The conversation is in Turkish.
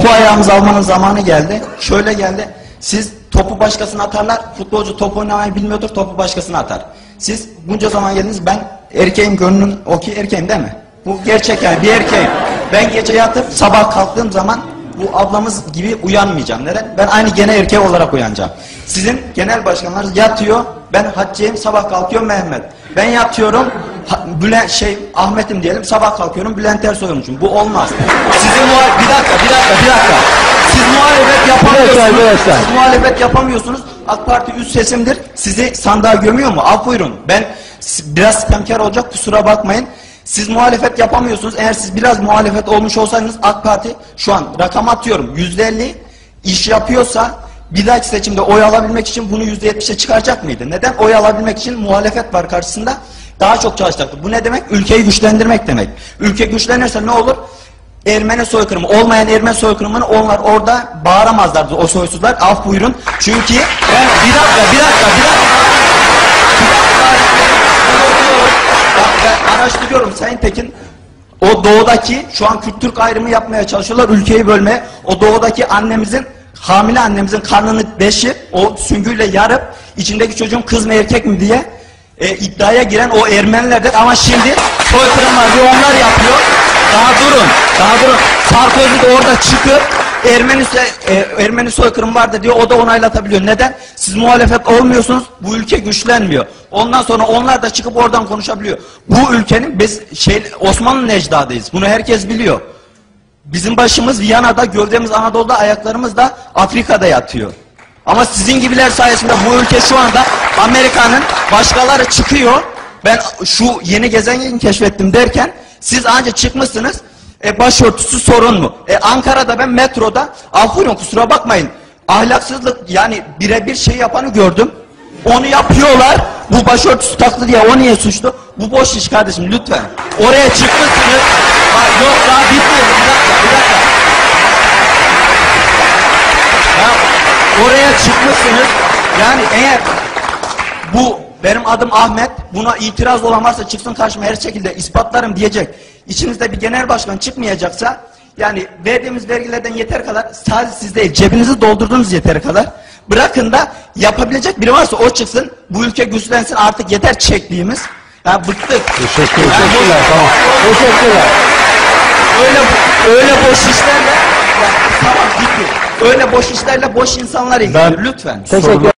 Topu ayağımıza almanın zamanı geldi. Şöyle geldi. Siz topu başkasına atarlar. Futbolcu top oynamayı bilmiyordur. Topu başkasına atar. Siz bunca zaman geldiniz. Ben erkeğim gönlüm o ki erkeğim değil mi? Bu gerçek yani bir erkeğim. Ben gece yatıp sabah kalktığım zaman bu ablamız gibi uyanmayacağım. Neden? Ben aynı gene erkek olarak uyanacağım. Sizin genel başkanlarınız yatıyor. Ben Hatice'yim sabah kalkıyorum Mehmet. Ben yatıyorum Bülent şey Ahmet'im diyelim sabah kalkıyorum Bülent Ersoy'umcum. Bu olmaz. Sizin muha- bir dakika bir dakika bir dakika. Siz muhalefet yapamıyorsunuz. bir dakika. Siz muhalefet yapamıyorsunuz. AK Parti üst sesimdir. Sizi sandığa gömüyor mu? Af buyurun. Ben biraz spamker olacak kusura bakmayın. Siz muhalefet yapamıyorsunuz. Eğer siz biraz muhalefet olmuş olsaydınız AK Parti şu an rakam atıyorum. Yüzde elli iş yapıyorsa bir dahaki seçimde oy alabilmek için bunu yüzde yetmişe çıkaracak mıydı? Neden? Oy alabilmek için muhalefet var karşısında. Daha çok çalışacaktı. Bu ne demek? Ülkeyi güçlendirmek demek. Ülke güçlenirse ne olur? Ermeni soykırımı, olmayan Ermeni soykırımını onlar orada bağıramazlardı o soysuzlar. Af buyurun. Çünkü ben bir dakika, bir dakika, bir dakika. Araştırıyorum Sayın Tekin. O doğudaki şu an Kürt-Türk ayrımı yapmaya çalışıyorlar ülkeyi bölmeye. O doğudaki annemizin hamile annemizin karnını deşip o süngüyle yarıp içindeki çocuğun kız mı erkek mi diye e, iddiaya giren o Ermenilerdir ama şimdi soykırımlar bir onlar yapıyor. Daha durun, daha durun. Sarkozy de orada çıkıp Ermeni, e, Ermeni soykırım vardı diyor o da onaylatabiliyor. Neden? Siz muhalefet olmuyorsunuz bu ülke güçlenmiyor. Ondan sonra onlar da çıkıp oradan konuşabiliyor. Bu ülkenin biz şey Osmanlı necdadıyız. Bunu herkes biliyor. Bizim başımız Viyana'da, gövdemiz Anadolu'da, ayaklarımız da Afrika'da yatıyor. Ama sizin gibiler sayesinde bu ülke şu anda Amerika'nın başkaları çıkıyor. Ben şu yeni gezegeni keşfettim derken siz ancak çıkmışsınız. E, başörtüsü sorun mu? E, Ankara'da ben metroda, afurun kusura bakmayın. Ahlaksızlık yani birebir şey yapanı gördüm. Onu yapıyorlar. Bu başörtüsü taktı diye o niye suçlu? Bu boş iş kardeşim lütfen. Oraya çıkmışsınız. Yok daha bitmedi. Bir dakika, bir dakika. Ya, oraya çıkmışsınız. Yani eğer bu benim adım Ahmet. Buna itiraz olan varsa çıksın karşıma her şekilde ispatlarım diyecek. İçinizde bir genel başkan çıkmayacaksa yani verdiğimiz vergilerden yeter kadar sadece siz değil cebinizi doldurdunuz yeter kadar. Bırakın da yapabilecek biri varsa o çıksın. Bu ülke güçlensin artık yeter çektiğimiz. Ya bıktık. Teşekkür, Yani teşekkürler. boş- Tamam. Teşekkürler. Öyle öyle boş işlerle ya, tamam gitti. Öyle boş işlerle boş insanlar ilgileniyor. Lütfen. Teşekkür